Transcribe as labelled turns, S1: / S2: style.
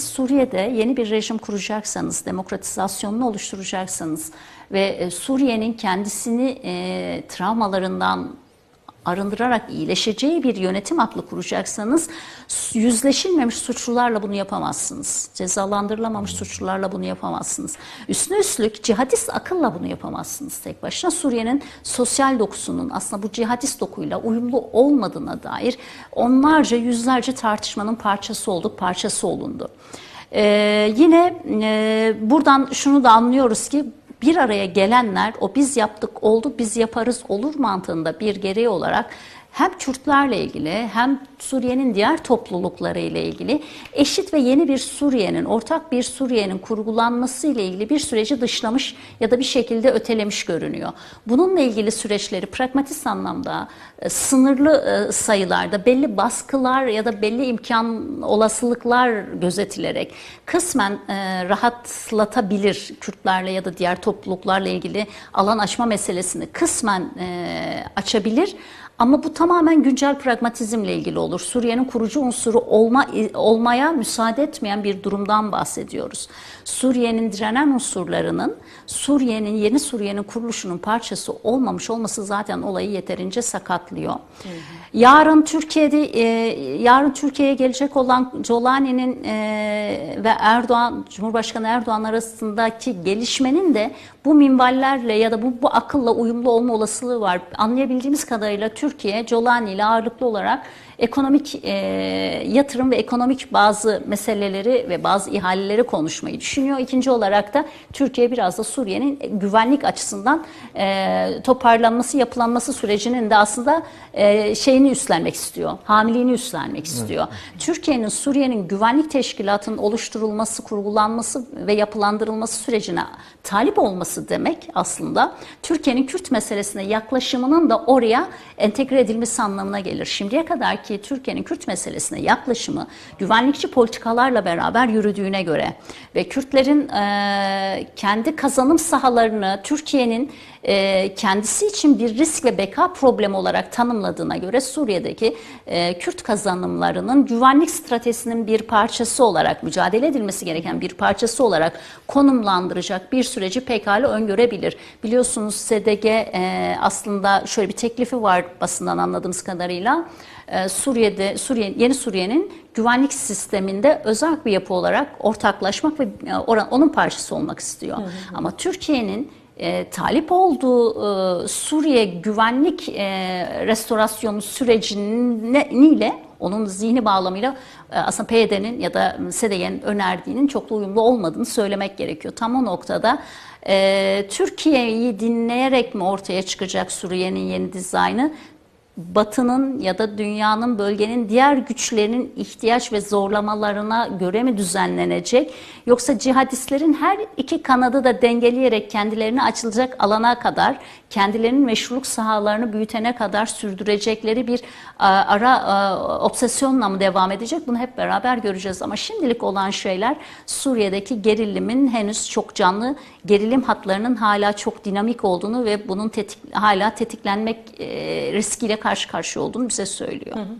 S1: siz Suriye'de yeni bir rejim kuracaksanız, demokratizasyonunu oluşturacaksanız ve e, Suriye'nin kendisini e, travmalarından arındırarak iyileşeceği bir yönetim aklı kuracaksanız yüzleşilmemiş suçlularla bunu yapamazsınız. Cezalandırılamamış suçlularla bunu yapamazsınız. Üstüne üstlük cihadist akılla bunu yapamazsınız tek başına. Suriye'nin sosyal dokusunun aslında bu cihadist dokuyla uyumlu olmadığına dair onlarca yüzlerce tartışmanın parçası olduk, parçası olundu. Ee, yine e, buradan şunu da anlıyoruz ki bir araya gelenler o biz yaptık oldu biz yaparız olur mantığında bir gereği olarak hem Kürtlerle ilgili hem Suriye'nin diğer toplulukları ile ilgili eşit ve yeni bir Suriye'nin, ortak bir Suriye'nin kurgulanması ile ilgili bir süreci dışlamış ya da bir şekilde ötelemiş görünüyor. Bununla ilgili süreçleri pragmatist anlamda e, sınırlı e, sayılarda belli baskılar ya da belli imkan olasılıklar gözetilerek kısmen e, rahatlatabilir Kürtlerle ya da diğer topluluklarla ilgili alan açma meselesini kısmen açabilir. Ama bu tamamen güncel pragmatizmle ilgili olur. Suriye'nin kurucu unsuru olma, olmaya müsaade etmeyen bir durumdan bahsediyoruz. Suriye'nin direnen unsurlarının Suriye'nin yeni Suriye'nin kuruluşunun parçası olmamış olması zaten olayı yeterince sakatlıyor. Hı hı. Yarın Türkiye'de e, yarın Türkiye'ye gelecek olan Colani'nin e, ve Erdoğan Cumhurbaşkanı Erdoğan arasındaki gelişmenin de bu minvallerle ya da bu, bu akılla uyumlu olma olasılığı var. Anlayabildiğimiz kadarıyla Türkiye Colani ile ağırlıklı olarak ekonomik e, yatırım ve ekonomik bazı meseleleri ve bazı ihaleleri konuşmayı düşünüyor. İkinci olarak da Türkiye biraz da Suriye'nin güvenlik açısından e, toparlanması, yapılanması sürecinin de aslında e, şeyini üstlenmek istiyor. Hamiliğini üstlenmek istiyor. Evet. Türkiye'nin Suriye'nin güvenlik teşkilatının oluşturulması, kurgulanması ve yapılandırılması sürecine talip olması demek aslında Türkiye'nin Kürt meselesine yaklaşımının da oraya entegre edilmesi anlamına gelir. Şimdiye kadar ki Türkiye'nin Kürt meselesine yaklaşımı güvenlikçi politikalarla beraber yürüdüğüne göre ve Kürtlerin e, kendi kazanım sahalarını Türkiye'nin e, kendisi için bir risk ve beka problemi olarak tanımladığına göre Suriye'deki e, Kürt kazanımlarının güvenlik stratejisinin bir parçası olarak mücadele edilmesi gereken bir parçası olarak konumlandıracak bir süreci pekala öngörebilir. Biliyorsunuz SDG e, aslında şöyle bir teklifi var basından anladığımız kadarıyla. E, Suriye'de Suriye yeni Suriye'nin güvenlik sisteminde özel bir yapı olarak ortaklaşmak ve e, onun parçası olmak istiyor. Hı hı. Ama Türkiye'nin e, talip olduğu e, Suriye güvenlik e, restorasyonu süreciniyle onun zihni bağlamıyla e, aslında PYD'nin ya da SDG'nin önerdiğinin çok da uyumlu olmadığını söylemek gerekiyor. Tam o noktada e, Türkiye'yi dinleyerek mi ortaya çıkacak Suriye'nin yeni dizaynı Batı'nın ya da dünyanın bölgenin diğer güçlerinin ihtiyaç ve zorlamalarına göre mi düzenlenecek? Yoksa cihadistlerin her iki kanadı da dengeleyerek kendilerine açılacak alana kadar, kendilerinin meşruluk sahalarını büyütene kadar sürdürecekleri bir ara obsesyonla mı devam edecek? Bunu hep beraber göreceğiz. Ama şimdilik olan şeyler Suriye'deki gerilimin henüz çok canlı, gerilim hatlarının hala çok dinamik olduğunu ve bunun tetik, hala tetiklenmek riskiyle karşı karşıya olduğunu bize söylüyor. Hı hı.